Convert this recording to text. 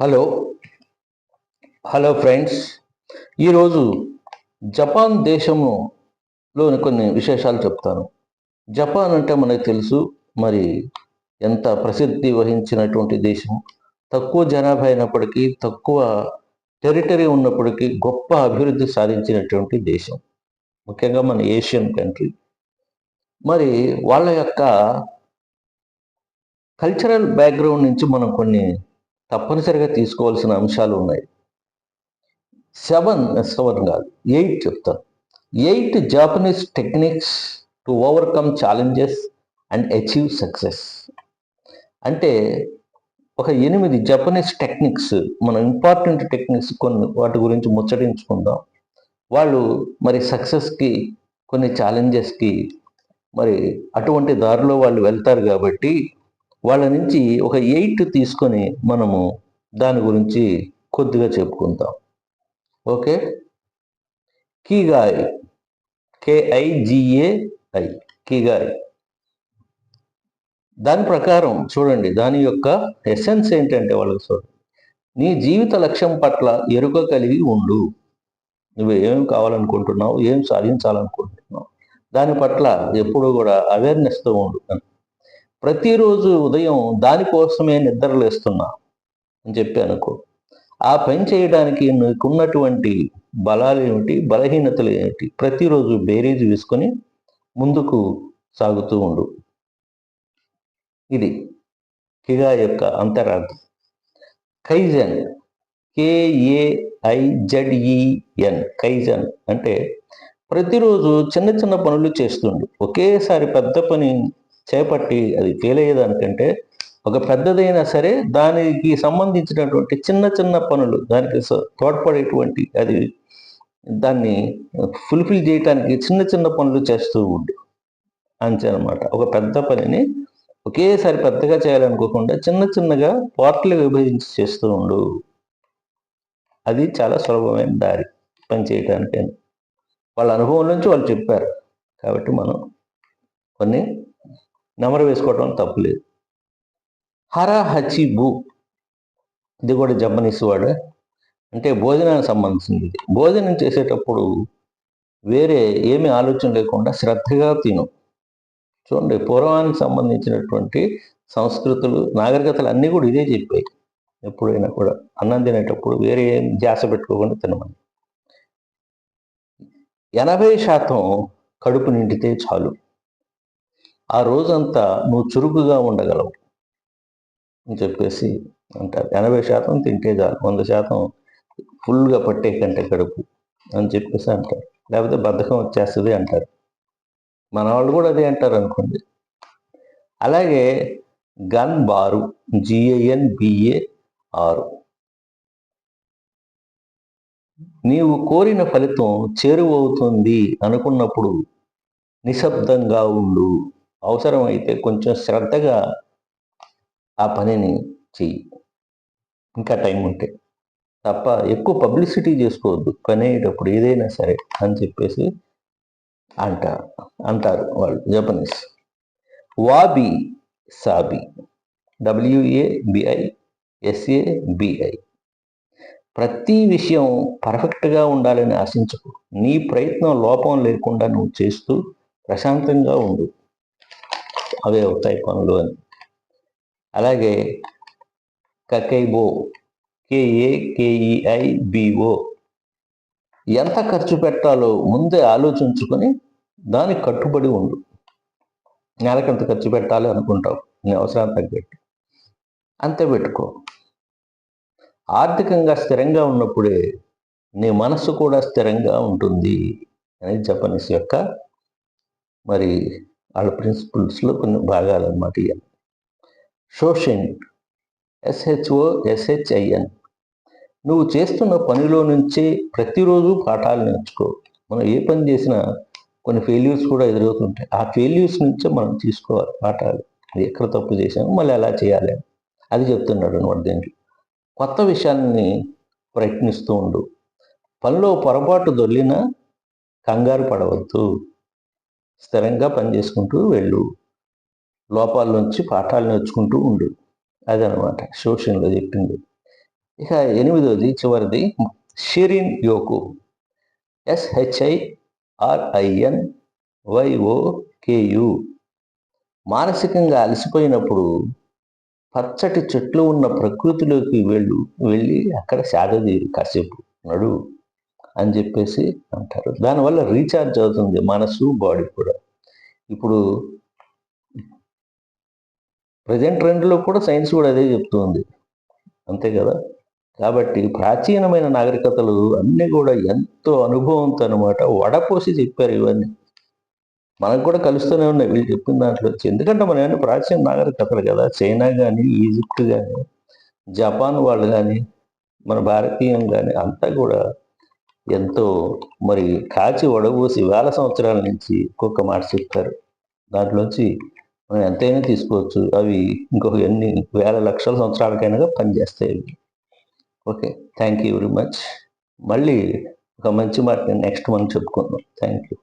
Hello. Hello friends. ఈరోజు Japan దేశంలోని కొన్ని విశేషాలు చెప్తాను. జపాన్ అంటే మనకు తెలుసు మరి ఎంత ప్రసిద్ధి వహించినటువంటి దేశం. తక్కువ జనాభా అయినప్పటికీ తక్కువ టెరిటరీ ఉన్నప్పటికీ గొప్ప అభివృద్ధి సాధించినటువంటి దేశం. ముఖ్యంగా మన ఏషియన్ కంట్రీ. మరి వాళ్ళ యొక్క కల్చరల్ బ్యాక్గ్రౌండ్ నుంచి మనం కొన్ని తప్పనిసరిగా తీసుకోవాల్సిన అంశాలు ఉన్నాయి. సెవెన్ సెవెన్ కాదు ఎయిట్ చెప్తాను. Eight Japanese techniques to overcome challenges and achieve success అంటే ఒక ఎనిమిది జపనీస్ టెక్నిక్స్ మన ఇంపార్టెంట్ టెక్నిక్స్ కొన్ని వాటి గురించి ముచ్చటించుకుందాం. వాళ్ళు మరి సక్సెస్కి కొన్ని ఛాలెంజెస్కి మరి అటువంటి దారిలో వాళ్ళు వెళ్తారు కాబట్టి వాళ్ళ నుంచి ఒక ఎయిట్ తీసుకొని మనము దాని గురించి కొద్దిగా చెప్పుకుందాం ఓకే? కీగాయ్. కేఐజిఏఐ కీగాయ్. దాని ప్రకారం చూడండి దాని యొక్క ఎసెన్స్ ఏంటంటే వాళ్ళకి చూడండి. నీ జీవిత లక్ష్యం పట్ల ఎరుక కలిగి ఉండు. నువ్వు ఏం కావాలనుకుంటున్నావు ఏం సాధించాలనుకుంటున్నావు దాని పట్ల ఎప్పుడూ కూడా అవేర్నెస్తో ఉండు. అని ప్రతిరోజు ఉదయం దానికోసమే నిద్రలేస్తున్నా అని చెప్పి అనుకో. ఆ పని చేయడానికి నీకున్నటువంటి బలాలు ఏమిటి బలహీనతలు ఏమిటి ప్రతిరోజు బేరీజ్ వేసుకొని ముందుకు సాగుతూ ఉండు. ఇది కిగా యొక్క అంతరార్థం. కైజన్ కేఏఐజడ్ఈఎన్ కైజన్ అంటే ప్రతిరోజు చిన్న చిన్న పనులు చేస్తుండు. ఒకేసారి పెద్ద పని చేపట్టి అది ఫెయిల్ అయ్యేదానికంటే ఒక పెద్దదైనా సరే దానికి సంబంధించినటువంటి చిన్న చిన్న పనులు దానికి తోడ్పడేటువంటి అది దాన్ని ఫుల్ఫిల్ చేయటానికి చిన్న చిన్న పనులు చేస్తూ ఉండు. అంతే అనమాట ఒక పెద్ద పనిని ఒకేసారి పెద్దగా చేయాలనుకోకుండా చిన్న చిన్నగా పార్ట్లు విభజించి చేస్తూ ఉండు. అది చాలా సులభమైన దారి పని చేయటానికి వాళ్ళ అనుభవం నుంచి వాళ్ళు చెప్పారు. కాబట్టి మనం కొన్ని నెమరు వేసుకోవటం తప్పులేదు హరా భూ ఇది కూడా జపనీస్ వాడు. అంటే భోజనానికి సంబంధించింది భోజనం చేసేటప్పుడు వేరే ఏమి ఆలోచన లేకుండా శ్రద్ధగా తిను. చూడండి పూర్వానికి సంబంధించినటువంటి సంస్కృతులు నాగరికతలు అన్నీ కూడా ఇదే చెప్పాయి. ఎప్పుడైనా కూడా అన్నం తినేటప్పుడు వేరే ఏం ధ్యాస పెట్టుకోకుండా తినమని. ఎనభై శాతం కడుపు నిండితే చాలు. ఆ రోజంతా నువ్వు చురుకుగా ఉండగలవు అని చెప్పేసి అంటారు. ఎనభై శాతం తింటే చాలు వంద శాతం ఫుల్గా పట్టే కంటే కడుపు అని చెప్పేసి అంటారు. లేకపోతే బద్ధకం వచ్చేస్తుంది అంటారు. మన వాళ్ళు కూడా అదే అంటారు అనుకోండి. అలాగే గన్ బారు జిఏఎన్ బిఏ ఆరు నీవు కోరిన ఫలితం చేరువవుతుంది అనుకున్నప్పుడు నిశ్శబ్దంగా ఉండు. అవసరమైతే కొంచెం శ్రద్ధగా ఆ పనిని చెయ్యి. ఇంకా టైం ఉంటే. తప్ప ఎక్కువ పబ్లిసిటీ చేసుకోవద్దు. పని అయ్యేటప్పుడు ఏదైనా సరే అని చెప్పేసి అంటారు అంటారు వాళ్ళు జపనీస్. వాబి సాబి. డబ్ల్యూఏబిఐ ఎస్ఏబిఐ ప్రతి విషయం పర్ఫెక్ట్గా ఉండాలని ఆశించకు. నీ ప్రయత్నం లోపం లేకుండా నువ్వు చేస్తూ ప్రశాంతంగా ఉండు. అవే అవుతాయి పనులు అని. అలాగే కకైబో కేఏ కేఈఐ బిఓ ఎంత ఖర్చు పెట్టాలో ముందే ఆలోచించుకొని దానికి కట్టుబడి ఉండు. నెలకంత ఖర్చు పెట్టాలి అనుకుంటావు నీ అవసరాన్ని తగ్గట్టు. అంతే పెట్టుకో. ఆర్థికంగా స్థిరంగా ఉన్నప్పుడే నీ మనస్సు కూడా స్థిరంగా ఉంటుంది అనేది జపనీస్ యొక్క మరి వాళ్ళ ప్రిన్సిపల్స్లో కొన్ని భాగాలు అన్నమాట ఇక షోషిన్ ఎస్హెచ్ఓ ఎస్హెచ్ఐఎన్ నువ్వు చేస్తున్న పనిలో నుంచే ప్రతిరోజు పాఠాలు నేర్చుకో. మనం ఏ పని చేసినా కొన్ని ఫెయిల్యూర్స్ కూడా ఎదురవుతుంటాయి. ఆ ఫెయిల్యూర్స్ నుంచే మనం తీసుకోవాలి పాఠాలు. ఎక్కడ తప్పు చేశాము మళ్ళీ ఎలా చేయాలి అది చెప్తున్నాడు అనమాట దీంట్లో కొత్త విషయాన్ని ప్రయత్నిస్తూ ఉండు. పనిలో పొరపాటు దొల్లినా కంగారు పడవద్దు. స్థిరంగా పనిచేసుకుంటూ వెళ్ళు. లోపాల నుంచి పాఠాలు నేర్చుకుంటూ ఉండు. అదనమాట శోషణలో చెప్పింది. ఇక ఎనిమిదోది చివరిది షిరిన్ యోకు. ఎస్హెచ్ఐ ఆర్ఐఎన్ వైఓకేయు మానసికంగా అలసిపోయినప్పుడు పచ్చటి చెట్లు ఉన్న ప్రకృతిలోకి వెళ్ళు. వెళ్ళి అక్కడ సాగదీరు కాసేపు నడు. అని చెప్పేసి అంటారు. దానివల్ల రీఛార్జ్ అవుతుంది మనసు బాడీ కూడా. ఇప్పుడు ప్రజెంట్ ట్రెండ్లో కూడా సైన్స్ కూడా అదే చెప్తుంది. అంతే కదా? కాబట్టి ప్రాచీనమైన నాగరికతలు అన్నీ కూడా ఎంతో అనుభవంతో అనమాట వడపోసి చెప్పారు ఇవన్నీ. మనకు కూడా కలుస్తూనే ఉన్నాయి. వీళ్ళు చెప్పిన దాంట్లో వచ్చి. ఎందుకంటే మన ఏమన్నా ప్రాచీన నాగరికతలు కదా? చైనా కానీ ఈజిప్ట్ కానీ జపాన్ వాళ్ళు కానీ మన భారతీయం కానీ అంతా కూడా ఎంతో మరి కాచి వడబోసి వేల సంవత్సరాల నుంచి ఒక్కొక్క మాట చెప్తారు. దాంట్లోంచి మనం ఎంతైనా తీసుకోవచ్చు. అవి ఇంకొక ఎన్ని వేల లక్షల సంవత్సరాలకైనా పనిచేస్తాయి okay thank you very much. మళ్ళీ ఒక మంచి మాట నెక్స్ట్ మనం చెప్పుకుందాం. Thank you.